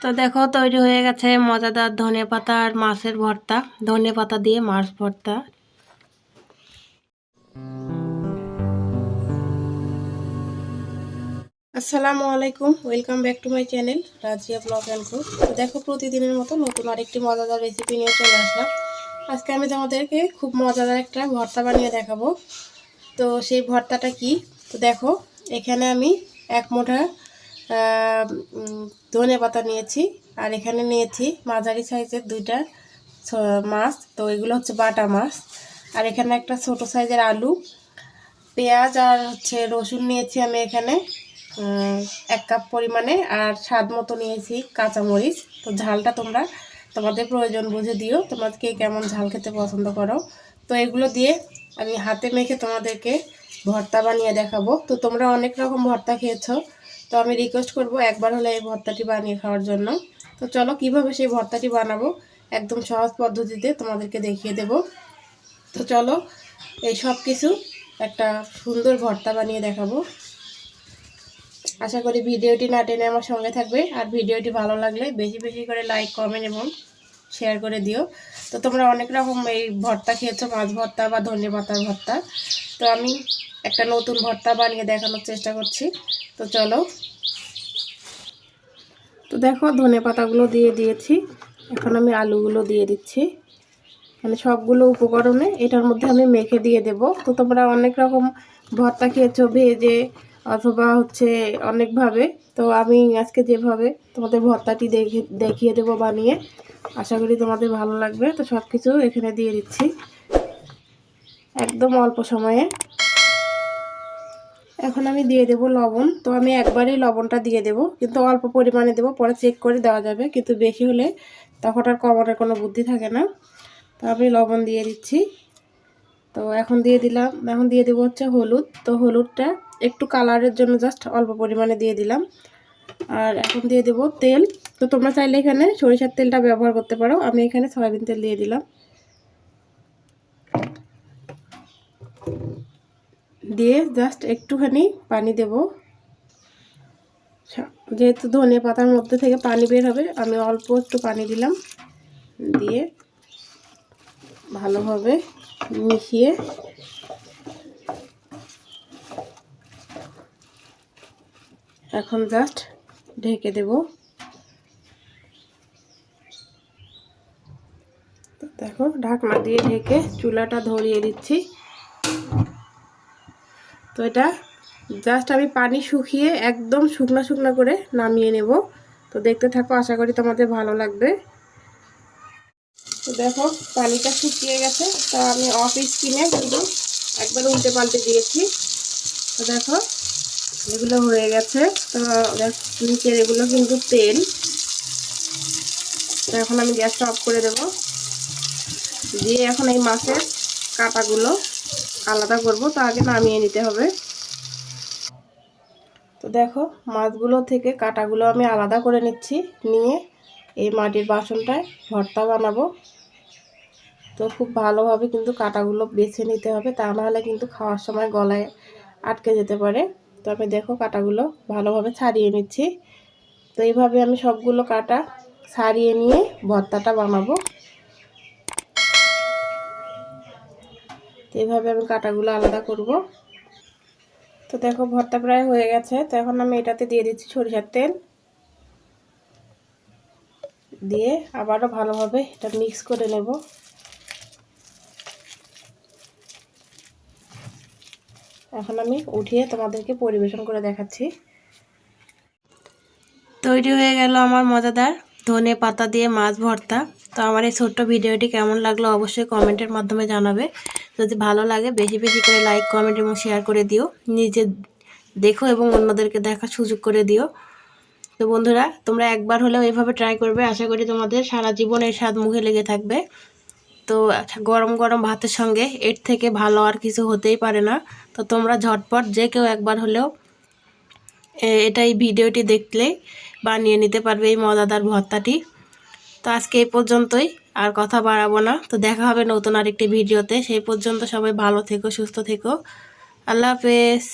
তো দেখো তৈরি হয়ে গেছে মজাদার ধনে পাতা আর মাছের ভর্তা। ধনে পাতা দিয়ে মাছ ভর্তা। আসসালামু আলাইকুম welcome back to my channel Razia blog and cook দেখো প্রতিদিনের মতো নতুন আরেকটি মজাদার রেসিপি নিয়ে চলে আসলাম। আজকে আমি তোমাদেরকে খুব মজাদার একটা ভর্তা বানিয়ে দেখাবো। তো সেই ভর্তাটা কি? তো দেখো এখানে আমি এক উম, ধনে পাতা নিয়েছি, আর এখানে নিয়েছি মাঝারি সাইজের দুইটা মাছ, তো এগুলো হচ্ছে বাটা মাছ। আর এখানে একটা ছোট সাইজের আলু, পেঁয়াজ আর হচ্ছে রসুন নিয়েছি আমি এখানে এক কাপ পরিমাণে, আর স্বাদ মতো নিয়েছি কাঁচামরিচ। তো ঝালটা তোমরা, তোমাদের প্রয়োজন বুঝে দিও তোমাদেরকে কেমন ঝাল খেতে পছন্দ করো। তো এগুলো দিয়ে আমি হাতে মেখে তোমাদেরকে ভর্তা বানিয়ে দেখাবো। তো তোমরা অনেক রকম ভর্তা খেয়েছো তো আমি রিকোয়েস্ট করব একবার হলে এই ভর্তাটি বানিয়ে খাওয়ার জন্য। তো চলো কীভাবে সেই ভর্তাটি বানাবো একদম সহজ পদ্ধতিতে তোমাদেরকে দেখিয়ে দেব। তো চলো এই সব কিছু একটা সুন্দর ভর্তা বানিয়ে দেখাবো। আশা করি ভিডিওটি না টেনে আমার সঙ্গে থাকবে। আর ভিডিওটি ভালো লাগলে বেশি বেশি করে লাইক কমেন্ট এবং শেয়ার করে দিও। তো তোমরা অনেক রকম এই ভর্তা খেয়েছো, মাছ ভর্তা বা ধনে পাতার ভর্তা। তো আমি একটা নতুন ভর্তা বানিয়ে দেখানোর চেষ্টা করছি। তো চলো। তো দেখো, ধনে পাতাগুলো দিয়ে দিয়েছি। এখন আমি আলুগুলো দিয়ে দিচ্ছি। মানে সবগুলো উপকরণে এটার মধ্যে আমি মেখে দিয়ে দেব। তো তোমরা অনেক রকম ভর্তা খেয়েছো, ভেজে অথবা হচ্ছে অনেকভাবে। তো আমি আজকে যেভাবে তোমাদের ভর্তাটি দেখে, দেখিয়ে দেবো বানিয়ে, আশা করি তোমাদের ভালো লাগবে। তো সব কিছু এখানে দিয়ে দিচ্ছি। একদম অল্প সময়ে। এখন আমি দিয়ে দেব লবণ। তো আমি একবারেই লবণটা দিয়ে দেব। কিন্তু অল্প পরিমাণে দেব, পরে চেক করে দেওয়া যাবে। কিন্তু বেশি হলে তখন আর কমানোর কোনো বুদ্ধি থাকে না। তো আমি লবণ দিয়ে দিচ্ছি। তো এখন দিয়ে দিলাম। এখন দিয়ে দেবো হচ্ছে হলুদ। তো হলুদটা একটু কালারের জন্য জাস্ট অল্প পরিমাণে দিয়ে দিলাম। আর এখন দিয়ে দেবো তেল। তো তোমরা চাইলে এখানে সরিষার তেলটা ব্যবহার করতে পারো। আমি এখানে সয়াবিন তেল দিয়ে দিলাম। দিয়ে জাস্ট একটুখানি পানি দেব। যেহেতু ধনে পাতার মধ্যে থেকে পানি বের হবে, আমি অল্প একটু পানি দিলাম। দিয়ে ভালোভাবে মিশিয়ে। এখন জাস্ট ঢেকে দেব। দেখো, ঢাকনা দিয়ে ঢেকে চুলাটা ধরিয়ে দিচ্ছি। তো এটা জাস্ট আমি পানি শুকিয়ে একদম শুকনো শুকনো করে নামিয়ে নেব। তো দেখতে থাকো, আশা করি তোমাদের ভালো লাগবে। তো দেখো, পানিটা শুকিয়ে গেছে। তা আমি অফ স্কিনে কিন্তু একবার উল্টে পাল্টে দিয়েছি। তো দেখো, এগুলো হয়ে গেছে। তো নিচের এগুলো কিন্তু তেল। তো এখন আমি গ্যাসটা অফ করে দেব। দিয়ে এখন এই মাছের কাঁটাগুলো আলাদা করব। তো আগে নামিয়ে নিতে হবে। তো দেখো, মাছগুলো থেকে কাঁটাগুলো আমি আলাদা করে নিচ্ছি। নিয়ে এই মাটির বাসনটায় ভর্তা বানাবো। তো খুব ভালোভাবে কিন্তু কাঁটাগুলো বেছে নিতে হবে। তা নাহলে কিন্তু খাওয়ার সময় গলায় আটকে যেতে পারে। তো আমি দেখো কাঁটাগুলো ভালোভাবে ছাড়িয়ে নিচ্ছি। তো এইভাবে আমি সবগুলো কাটা ছাড়িয়ে নিয়ে ভর্তাটা বানাবো। তো এইভাবে আমি কাঁটাগুলো আলাদা করব। তো দেখো ভর্তা প্রায় হয়ে গেছে। তো এখন আমি এটাতে দিয়ে দিচ্ছি সরিষার তেল। দিয়ে আবারও ভালোভাবে এটা মিক্স করে নেব। এখন আমি উঠিয়ে তোমাদেরকে পরিবেশন করে দেখাচ্ছি। তৈরি হয়ে গেল আমার মজাদার ধনে পাতা দিয়ে মাছ ভর্তা। তো আমার এই ছোট্ট ভিডিওটি কেমন লাগল অবশ্যই কমেন্টের মাধ্যমে জানাবে। যদি ভালো লাগে, বেশি বেশি করে লাইক কমেন্ট এবং শেয়ার করে দিও। নিজে দেখো এবং অন্যদেরকে দেখার সুযোগ করে দিও। তো বন্ধুরা, তোমরা একবার হলেও এভাবে ট্রাই করবে। আশা করি তোমাদের সারা জীবন এর স্বাদ মুখে লেগে থাকবে। তো গরম গরম ভাতের সঙ্গে এর থেকে ভালো আর কিছু হতেই পারে না। তো তোমরা ঝটপট যে কেউ একবার হলেও এটা এই ভিডিওটি দেখলে বানিয়ে নিতে পারবে এই মজাদার ভর্তাটি। তো আজকে এই পর্যন্তই, আর কথা বাড়াবো না। তো দেখা হবে নতুন আরেকটি ভিডিওতে। সেই পর্যন্ত সবাই ভালো থেকো, সুস্থ থেকো। আল্লাহ হাফেজ।